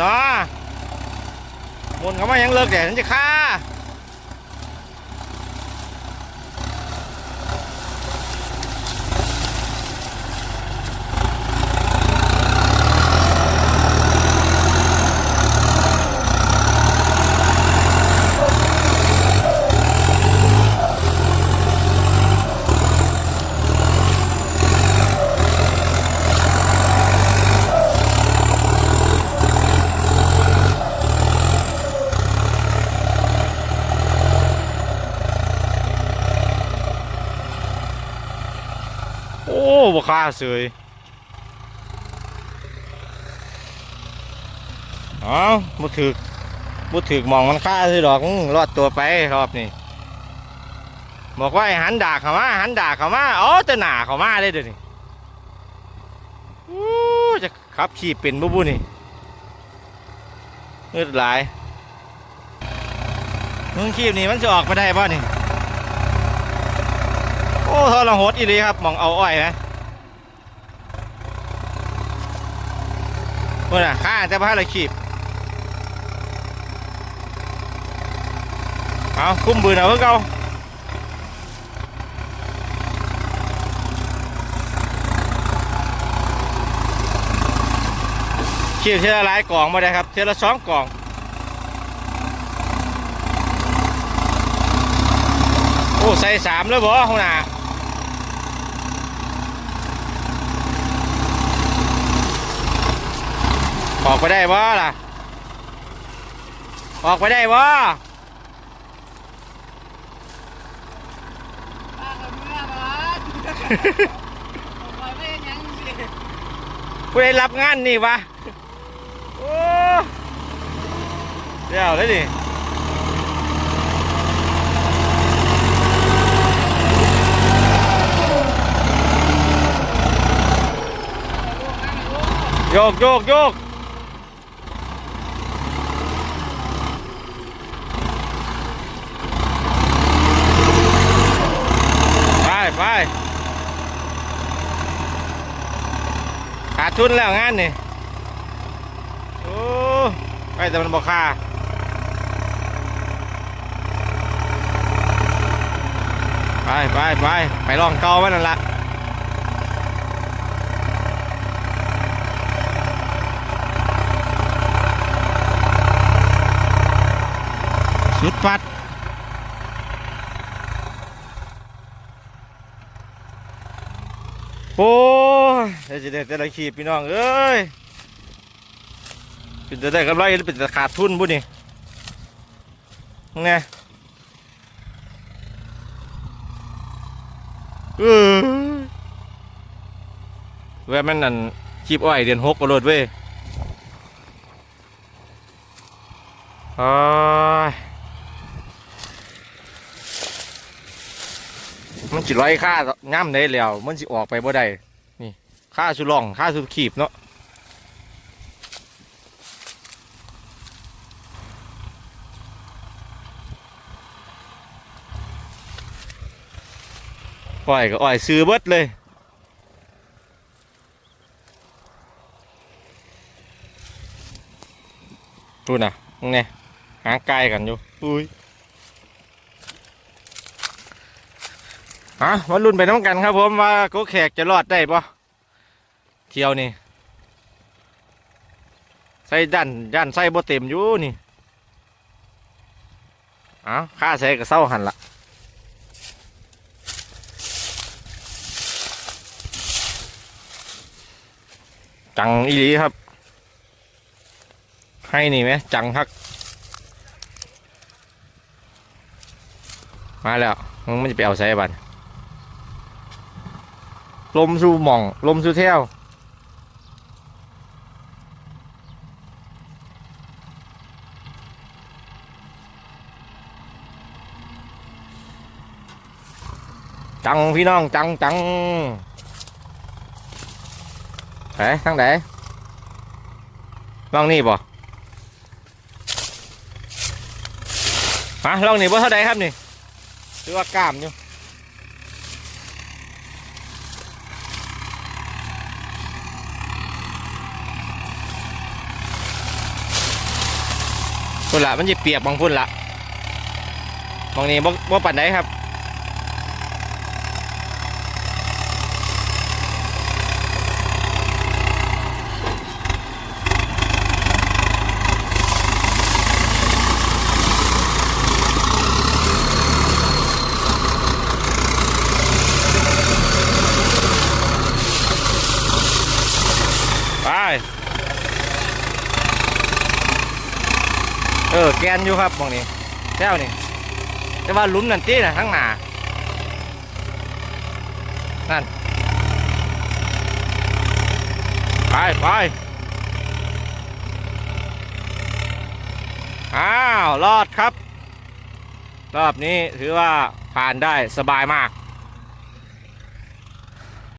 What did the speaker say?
เนาะมุนเขามายังเลิกแต่ฉันจะฆ่า โอ้บ่ฆ่าเสยเอ้าบ่ถึกบ่ถึกมองมันฆ่าสิดอกอื้อรอดตัวไปรอบนี้บอกว่าห้หันดาเข้ามาหันดาเข้ามาอ๋อแต่หนาเข้ามาเลยเดี๋ยวนี้อู้จะขับขี่เป็นบ่บุนี่เงืดหลายมึงขีบนี่มันจะออกมาได้ป่ะนี่ โอ้ทรหดอีหลีครับมองเอาอ้อยนะเมื่อน่ะข้าจะพาเราขีบเอาคุ้มบืนเอาเพิ่งเอาขีบเทละหลายกล่องมาได้ครับ เทละสองกล่องโอ้ใส่สามแล้วบ่หัวหน้า ออกไปได้บ่ล่ะ ออกไปได้บ่ป้ากับเมื่อมาปล่อยไม่เห็นหยังสิผู้ใดรับงานนี่วะโอ้เดี๋ยวเลยดิโยกโยกโยก ไปขาดทุนแล้วงานนี่โอ้ไปแต่มันบอกค่าไปไปไปไปลองเกามันนั่นละสุดปัด โอ้ยเดี๋ยวจะได้แต่ละขีดพี่น้องเอ้ยเป็นจะได้กำไรหรือเป็นจะขาดทุนบุนี่ไงเออแว่ามันนั่นขีบอ้อยเดือนหกกระโดดเว้ยอ้ย มันจิร้อยค่าง่ำได้แล้วมันสิออกไปบ่ได้นี่ค่าสุล่องค่าสุขีบเนาะอ้อยก็อ้อยซื้อเบิดเลยดูนะเนี่ยหางไกลกันอยู่อุ้ย อะมาลุ้นไปน้ำกันครับ ผมว่าโกแขกจะรอดได้ปะเที่ยวนี่ใส่ดันยันใส่บ่เต็มอยู่นี่อ้าค่าใส่ก็เศร้าหันละจังอีหลีครับ ให้นี่ไหมจังฮัก มาแล้วมึงมันจะไปเอาใส่บัน ลมสู่หม่อง ลมสู่เที่ยวจังพี่น้องจังจังไหนทั้งไหนลองนี่บ่ฮะลองนี่บ่เท่าใดครับนี่หรือว่ากล้ามอยู่ พุ่นละมันจะเปียกบางพุ่นละบางนี้บ่บ่ปั่นได้ครับ ไป เออ แกนอยู่ครับมองนี้แก้วนี่แต่ว่าลุมนั่นตีนะทั้งหนานั่น ไปไปอ้าว รอดครับ รอบนี้ถือว่าผ่านได้สบายมาก